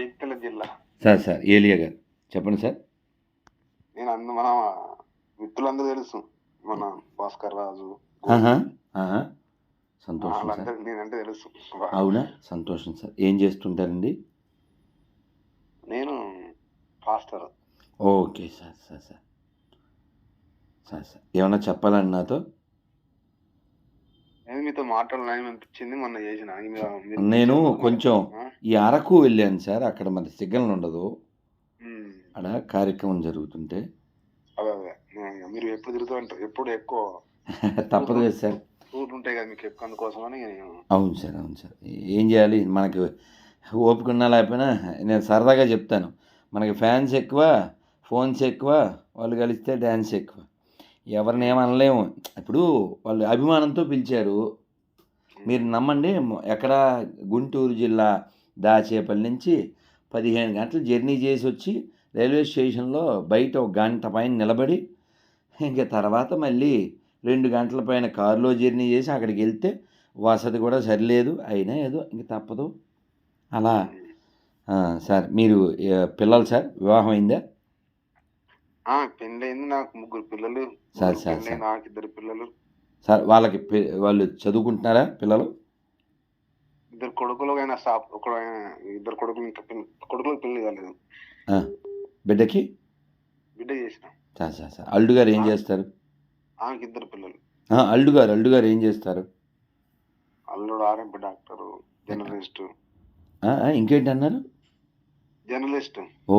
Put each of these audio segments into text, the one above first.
జగిత్యాల జిల్లా. Sir sir ఏలియా గారు. చెప్పండి సార్. నేను అందు మన మిత్రులందరూ తెలుసు. మన భాస్కర్ రాజు. సంతోషం సార్. నేనంటే తెలుసు. అవునా? సంతోషం సార్. ఏం చేస్తుంటారండి? నేను pastor. Okay sir sir sir. Sir sir. ఏమన్నా చెప్పాలండి నాతో? నేను మీతో మాట్లాడాలని అనిపించింది మొన్న చేసిన. నేను కొంచెం? ఈ అరకు వెళ్ళాను సార్. అక్కడ మరి సిగ్నల్ ఉండదు. అక్కడ కార్యక్రమం జరుగుతుంటే. మీరు ఎప్పుడు తిరుగుతూ ఉంటారు? ఎప్పుడు ఎక్కువ? తప్పదు కదా సార్. టూర్లు ఉంటాయి కదా మీకు ఎక్కువ అందుకోసమని అవును సార్ అవును సార్. ఏం చేయాలి? మనకి ఓపిక ఉన్నా లేకపోయినా నేను సరదాగా చెప్తాను. మనకి ఫ్యాన్స్ ఎక్కువ ఫోన్స్ ఎక్కువ వాళ్ళు కలిస్తే డ్యాన్స్ ఎక్కువ. ఎవరిని ఏమనలేము ఇప్పుడు వాళ్ళు అభిమానంతో పిలిచారు. మీరు నమ్మండి ఎక్కడ గుంటూరు జిల్లా దాచేపల్లి నుంచి పదిహేను గంటలు జర్నీ చేసి వచ్చి రైల్వే స్టేషన్లో బయట ఒక గంట పైన నిలబడి ఇంకా తర్వాత మళ్ళీ రెండు గంటల పైన కారులో జర్నీ చేసి అక్కడికి వెళ్తే వసతి కూడా సరిలేదు అయినా ఏదో ఇంక తప్పదు. అలా. సార్ మీరు పిల్లలు సార్ వివాహం అయిందా? ఆ, పెళ్ళయింది నాకు ముగ్గురు పిల్లలు. సార్, సార్, పెళ్ళై సార్. నాకు ఇద్దరు పిల్లలు. సార్ వాళ్ళకి పె- వాళ్ళు చదువుకుంటున్నారా పిల్లలు? ఇద్దరు కొడుకులు అయినా సాప్ ఒక ఇద్దరు కొడుకులు ఇంకా పిల్ల- కొడుకులకు పెళ్ళి కాలేదు. ఆ, బిడ్డకి? బిడ్డ చేసిన. Sir sir sir. అల్లుడు గారు ఏం చేస్తారు? ఆమెకి ఇద్దరు పిల్లలు. ఆ, అల్లుడు గారు అల్లుడు గారు ఏం చేస్తారు? అల్లుడు ఆర్ఎంపి డాక్టర్ జర్నలిస్ట్. ఆ, ఆ, ఇంకేంటి అన్నారు జర్నలిస్ట్. ఓ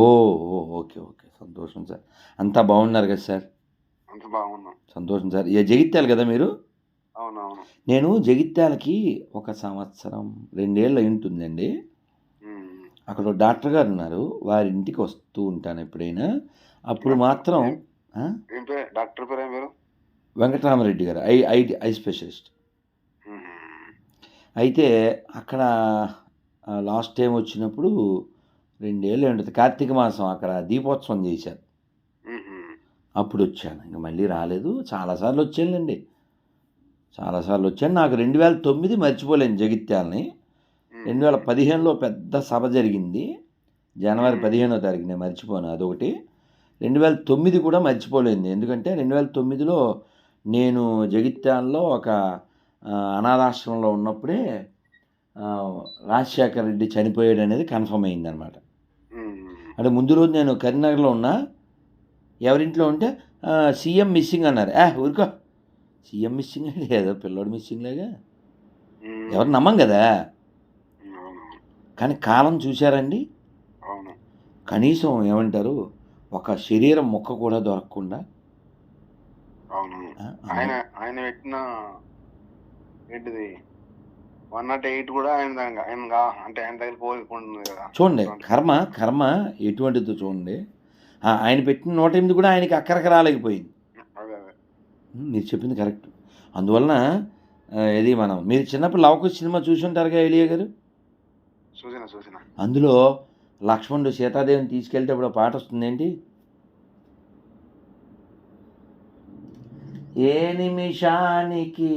ఓ ఓకే ఓకే. సంతోషం సార్. అంతా బాగున్నారు కదా సార్? అంత బాగున్నాం. సంతోషం సార్. ఏ జగిత్యాలు కదా మీరు? అవునవును. నేను జగిత్యాలకి ఒక సంవత్సరం రెండేళ్ళు అయి ఉంటుందండి ఉమ్. అక్కడ డాక్టర్ గారు ఉన్నారు. వారి ఇంటికి వస్తూ ఉంటాను ఎప్పుడైనా. అప్పుడు మాత్రం ఆ, ఏం పేరు? డాక్టర్ పేరు వెంకటరామరెడ్డి గారు. Eye eye eye specialist. అయితే అక్కడ లాస్ట్ టైం వచ్చినప్పుడు రెండేళ్ళు ఉంటుంది కార్తీక మాసం అక్కడ దీపోత్సవం చేశారు. అప్పుడు వచ్చాను ఇంకా మళ్ళీ రాలేదు. చాలాసార్లు వచ్చానులేండి చాలాసార్లు వచ్చాను. నాకు రెండు వేల తొమ్మిది మర్చిపోలేను జగిత్యాలని. రెండు వేల పదిహేనులో పెద్ద సభ జరిగింది. జనవరి పదిహేనో తారీఖు నేను మర్చిపోను. అదొకటి. రెండు వేల తొమ్మిది కూడా మర్చిపోలేదు ఎందుకంటే రెండు వేల తొమ్మిదిలో నేను జగిత్యాలలో ఒక అనాథాశ్రమంలో ఉన్నప్పుడే రాజశేఖర్ రెడ్డి చనిపోయాడు అనేది కన్ఫర్మ్ అయిందనమాట. అంటే ముందు రోజు నేను కరీంనగర్లో ఉన్నా ఎవరింట్లో ఉంటే సీఎం మిస్సింగ్ అన్నారు. ఏ ఊరుకో. సీఎం మిస్సింగ్ అంటే ఏదో పిల్లోడు మిస్సింగ్ లాగా. ఎవరు నమ్మం కదా. కానీ కాలం చూశారండి. అవును. కనీసం ఏమంటారు ఒక శరీరం మొక్క కూడా దొరకకుండా. అవును ఆయన ఆయన పెట్టిన ఏంటిది? వన్ నాట్ ఎయిట్ కూడా ఆయన ఆయన అంటే ఆయన దగ్గర పోలికుంటుంది కదా. చూడండి కర్మ కర్మ ఎటువంటిదో చూడండి. ఆయన పెట్టిన నూట ఎనిమిది కూడా ఆయనకి అక్కడికి రాలేకపోయింది. మీరు చెప్పింది కరెక్ట్. అందువలన ఇది మనం మీరు చిన్నప్పుడు లవకుశ సినిమా చూసి ఉంటారుగా ఎలియా గారు? చూసిన చూసిన. అందులో లక్ష్మణుడు సీతాదేవిని తీసుకెళ్ళేటప్పుడు ఒక పాట వస్తుంది ఏంటి? ఏ నిమిషానికి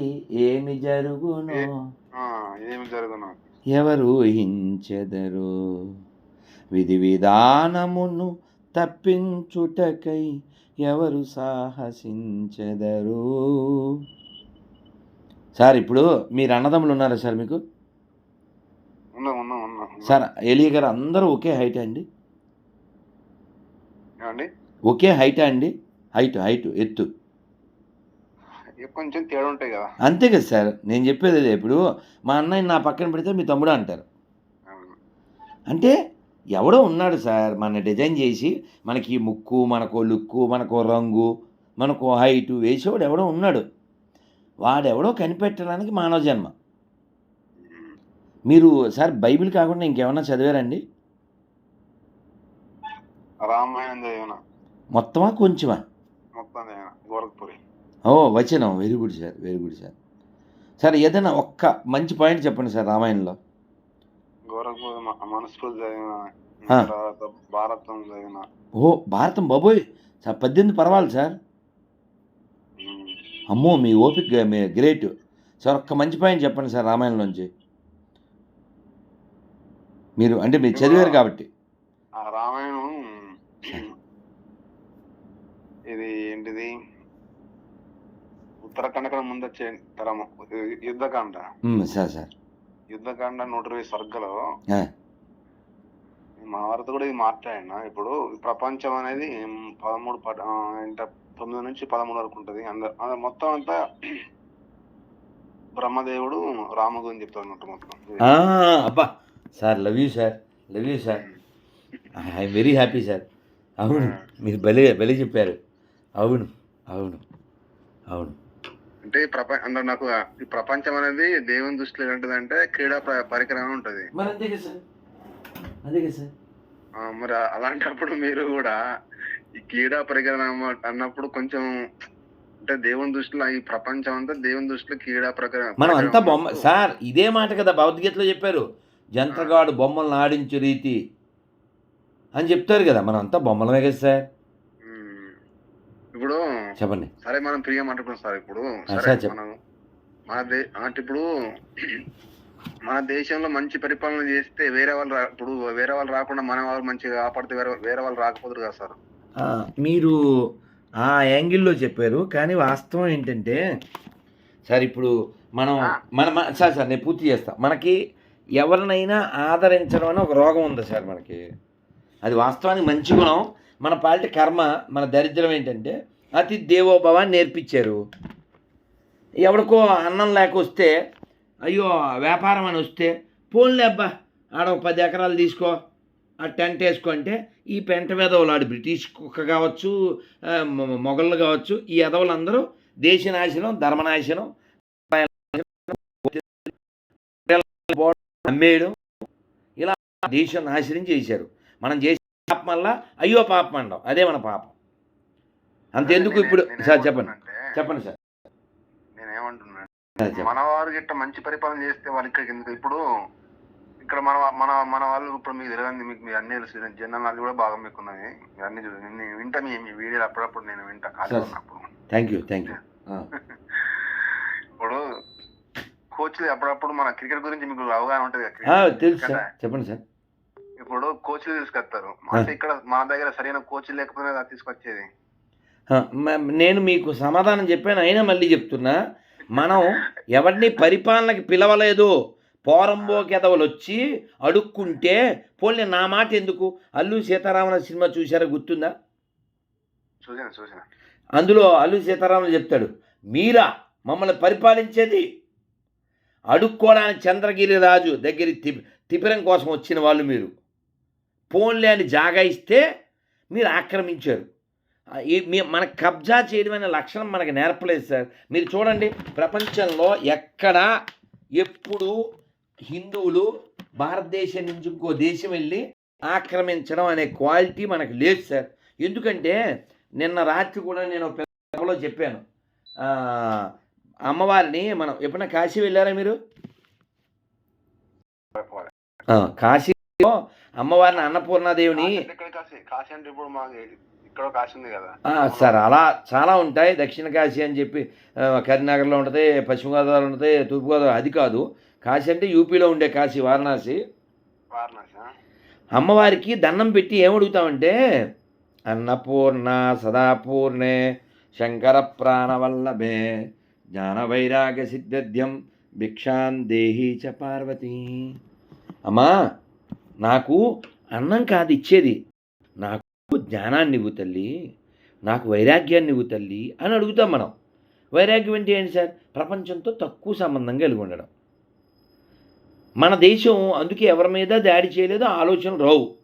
ఏమి జరుగును? ఏమి జరుగును ఎవరు ఊహించెదరు? విధి విధానమును తప్పించుటకై ఎవరు సాహసించెదరు? సార్ ఇప్పుడు మీరు అన్నదమ్ములు ఉన్నారా సార్ మీకు? సార్ ఎలియ గారు అందరూ ఒకే హైట్ అండి? ఒకే హైటా అండి? హైట్ హైట్ ఎత్తు. కొంచెం తేడా ఉంటాయి కదా. అంతే కదా సార్. నేను చెప్పేది అదే. ఇప్పుడు మా అన్నయ్య నా పక్కన పెడితే మీ తమ్ముడు అంటారు. అంటే ఎవడో ఉన్నాడు సార్ మన డిజైన్ చేసి మనకి ముక్కు మనకో లుక్కు మనకో రంగు మనకో హైటు వేసేవాడు ఎవడో ఉన్నాడు. వాడెవడో కనిపెట్టడానికి మానవ జన్మ. మీరు సార్ బైబిల్ కాకుండా ఇంకేమన్నా చదివారండి? రామాయణం మొత్తమా కొంచెమా? మొత్తం గోరఖ్పూరి. ఓ వచనం. Very good sir. Very good sir. Sir ఏదైనా ఒక్క మంచి పాయింట్ చెప్పండి సార్ రామాయణంలో. భారతం ఓ భారతం బాబోయ్. సార్ పద్దెనిమిది పర్వాలి సార్. అమ్మో మీ ఓపిక మీ గ్రేట్. సార్ ఒక్క మంచి పాయింట్ చెప్పండి సార్ రామాయణంలోంచి. మీరు అంటే మీరు చదివారు కాబట్టి. రామాయణం ఇది ఏంటిది? ఉత్తరాఖండ కన్నా ముందు వచ్చే తరం యుద్ధకాండ. Sir sir. యుద్ధకాండ నూట ఇరవై సర్గలో ఆ, మా వారితో కూడా ఇది మాట్లాడినా. ఇప్పుడు ప్రపంచం అనేది పదమూడు తొమ్మిది నుంచి పదమూడు వరకు ఉంటది. అందరు మొత్తం అంతా బ్రహ్మదేవుడు రామ గురించి చెప్తాడు అన్నట్టు మొత్తం. అబ్బా. Sir love you sir. Love you sir. I'm very happy sir. అవును. మీరు భలే భలే చెప్పారు. అవును. అవును. అవును. అంటే ప్రపంచ అంటే నాకు ఈ ప్రపంచం అనేది దేవుని దృష్టిలో ఎలాంటిదంటే క్రీడా ప- పరికరం ఉంటది. మరి అంతే కదా సార్? అదే కదా సార్? ఆ, మరి అలాంటప్పుడు మీరు కూడా ఈ క్రీడా పరికరం అన్న- అన్నప్పుడు కొంచెం అంటే దేవుని దృష్టిలో ఈ ప్రపంచం అంతా దేవుని దృష్టిలో క్రీడా ప్రకారం మనం అంతా బొమ్మ సార్ ఇదే మాట కదా భగవద్గీతలో చెప్పారు. జంత్రగాడు బొమ్మలను ఆడించు రీతి అని చెప్తారు కదా మనం అంతా బొమ్మలమే కదా సార్. ఇప్పుడు చెప్పండి. సరే మనం ప్రియం అంటున్నాం సార్ ఇప్పుడు. సరే. మనం మన దే అంటే ఇప్పుడు మన దేశంలో మంచి పరిపాలన చేస్తే వేరే వాళ్ళు ఇప్పుడు వేరే వాళ్ళు రాకుండా మన వాళ్ళు మంచిగా కాపాడితే వేరే వేరే వాళ్ళు రాకపోదురు కదా సార్. మీరు ఆ యాంగిల్లో చెప్పారు కానీ వాస్తవం ఏంటంటే సార్ ఇప్పుడు మనం మన మన- సార్ సార్ నేను పూర్తి చేస్తా. మనకి ఎవరినైనా ఆదరించడం అని ఒక రోగం ఉంది సార్ మనకి. అది వాస్తవానికి మంచి గుణం. మన పాలిటి కర్మ మన దరిద్రం ఏంటంటే అతి దేవోభవాన్ని నేర్పించారు. ఎవడికో అన్నం లేక వస్తే అయ్యో వ్యాపారం అని వస్తే పోన్లే అబ్బా ఆడ ఒక పది ఎకరాలు తీసుకో. ఆ టెంట్ వేసుకో అంటే ఈ పెంట వెధవలాడు బ్రిటిష్ కుక్క కావచ్చు మొఘళ్ళు కావచ్చు ఈ ఎదవులందరూ దేశనాశనం ధర్మనాశనం అమ్మేయడం ఇలా దేశం నాశనం చేశారు. మనం చేసే పాపం వల్ల అయ్యో పాపం అండం అదే మన పాపం. అంతెందుకు ఇప్పుడు సార్ చెప్పండి. చెప్పండి సార్. మన వారు గిట్ట మంచి పరిపాలన చేస్తే వాళ్ళు ఇక్కడికి ఎందుకు ఇప్పుడు ఇక్కడ మన మన మన వాళ్ళు ఇప్పుడు మీకు తెలియదు మీకు మీరు అన్ని తెలుసు. జనరల్ నాలెడ్జ్ కూడా బాగా మీకు ఉన్నది అన్ని చూడండి నేను వింటా మీ మీ వీడియోలు అప్పుడప్పుడు నేను వింటా ఖాళీ సార్. ఉన్నప్పుడు. థ్యాంక్ యూ థ్యాంక్ యూ ఇప్పుడు కోచ్లు అప్పుడప్పుడు మన క్రికెట్ గురించి మీకు అవగాహన ఉంటది తెలుసు చెప్పండి సార్. ఇప్పుడు కోచ్లు తీసుకొస్తారు. అంటే ఇక్కడ మన దగ్గర సరైన కోచ్ లేకపోతే తీసుకొచ్చేది. మ- నేను మీకు సమాధానం చెప్పాను అయినా మళ్ళీ చెప్తున్నా. మనం ఎవరిని పరిపాలనకి పిలవలేదు. పోరంబోకెదవలు వచ్చి అడుక్కుంటే పోలే నా మాట ఎందుకు? అల్లు సీతారామన్ సినిమా చూసారా గుర్తుందా? అందులో అల్లు సీతారామన్ చెప్తాడు మీరా మమ్మల్ని పరిపాలించేది? అడుక్కోవడానికి చంద్రగిరి రాజు దగ్గర తి తిపిరం కోసం వచ్చిన వాళ్ళు మీరు. ఫోన్లే అని జాగా ఇస్తే మీరు ఆక్రమించారు. మన కబ్జా చేయడం అనే లక్షణం మనకు నేర్పలేదు సార్. మీరు చూడండి ప్రపంచంలో ఎక్కడ ఎప్పుడు హిందువులు భారతదేశం నుంచి ఇంకో దేశం వెళ్ళి ఆక్రమించడం అనే క్వాలిటీ మనకు లేదు సార్. ఎందుకంటే నిన్న రాత్రి కూడా నేను ఒక చెప్పాను. అమ్మవారిని మనం ఎప్పుడైనా కాశీ వెళ్ళారా మీరు? కాశీలో అమ్మవారిని అన్నపూర్ణాదేవిని కాశీ అంటే ఇప్పుడు ఇక్కడ ఉంది కదా. సార్ అలా చాలా ఉంటాయి. దక్షిణ కాశీ అని చెప్పి కరీంనగర్లో ఉంటుంది పశ్చిమ గోదావరి ఉంటుంది తూర్పుగోదావరి అది కాదు. కాశీ అంటే యూపీలో ఉండే కాశీ వారణాసి. వారణాసి? అమ్మవారికి దండం పెట్టి ఏమడుగుతామంటే అన్నపూర్ణ సదాపూర్ణే శంకర ప్రాణవల్లభే జ్ఞాన వైరాగ్య సిద్ధ్యం భిక్షాన్ దేహి చ పార్వతి. అమ్మా నాకు అన్నం కాదు ఇచ్చేది. నాకు జ్ఞానాన్ని ఇవ్వు తల్లి నాకు వైరాగ్యాన్ని ఇవ్వు తల్లి అని అడుగుతాం మనం. వైరాగ్యం అంటే ఏంటి సార్? ప్రపంచంతో తక్కువ సంబంధం కలిగి ఉండడం. మన దేశం అందుకే ఎవరి మీద దాడి చేయలేదు ఆలోచనలు రావు.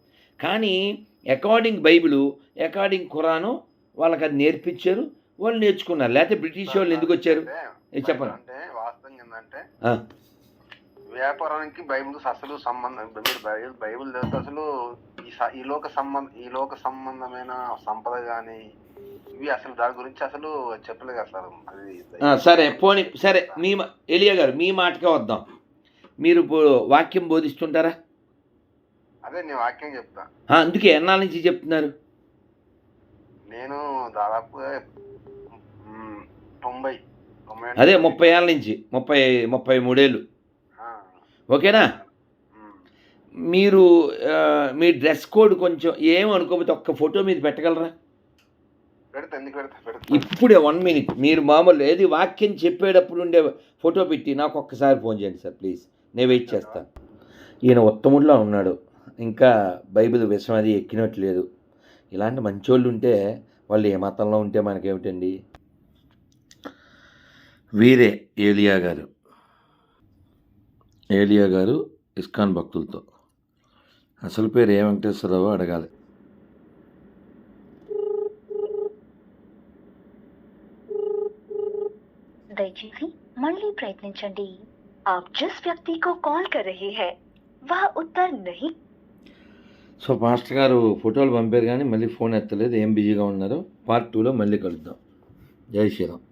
కానీ అకార్డింగ్ బైబిలు అకార్డింగ్ ఖురాను వాళ్ళకి అది నేర్పించారు వాళ్ళు నేర్చుకున్నారు. లేకపోతే బ్రిటిష్ వాళ్ళు ఎందుకు వచ్చారు? చెప్పండి. అంటే వాస్తవం ఏంటంటే. వ్యాపారానికి బైబిల్ అసలు సంబంధం మీరు బైబిల్ బైబిల్ చదివితే అసలు ఈ ఈ లోక సంబంధ ఈ లోక సంబంధమైన సంపద గాని ఇవి అసలు దాని గురించి అసలు చెప్పలేదు కదా సార్. అది ఆ, సరే పోనీ సరే మీ ఎలియా గారు మీ మాటకే వద్దాం. మీరు ఇప్పుడు వాక్యం బోధిస్తుంటారా? అదే నేను వాక్యం చెప్తా. అందుకే ఎన్నాళ్ళ నుంచి చెప్తున్నారు? నేను దాదాపుగా తొంభై అదే ముప్పై ఏళ్ళ నుంచి ముప్పై ముప్పై మూడేళ్ళు. ఓకేనా. మీరు మీ డ్రెస్ కోడ్ కొంచెం ఏం అనుకోకపోతే ఒక్క ఫోటో మీద పెట్టగలరా? ఇప్పుడే వన్ మినిట్. మీరు మామూలు ఏది వాక్యం చెప్పేటప్పుడు ఉండే ఫోటో పెట్టి నాకు ఒక్కసారి ఫోన్ చేయండి సార్ ప్లీజ్. నేను వెయిట్ చేస్తాను. ఈయన ఉత్తముడిలో ఉన్నాడు. ఇంకా బైబిల్ విషయం అది ఎక్కినట్లేదు. ఇలాంటి మంచోళ్ళు ఉంటే వాళ్ళు ఏ మతంలో ఉంటే మనకేమిటండి? వీరే ఏలియా గారు. ఏలియా గారు ఇస్కాన్ భక్తులతో అసలు పేరు ఏ వెంకటేశ్వరరావు అడగాలి దయచేసి మళ్ళీ ప్రయత్నించండి आप जिस व्यक्ति को कॉल कर रहे हैं वह उत्तर नहीं సో పాస్టర్ గారు ఫోటోలు పంపారు కానీ మళ్ళీ ఫోన్ ఎత్తలేదు ఏం బిజీగా ఉన్నారు పార్ట్ టూలో మళ్ళీ కలుద్దాం జై శ్రీరామ్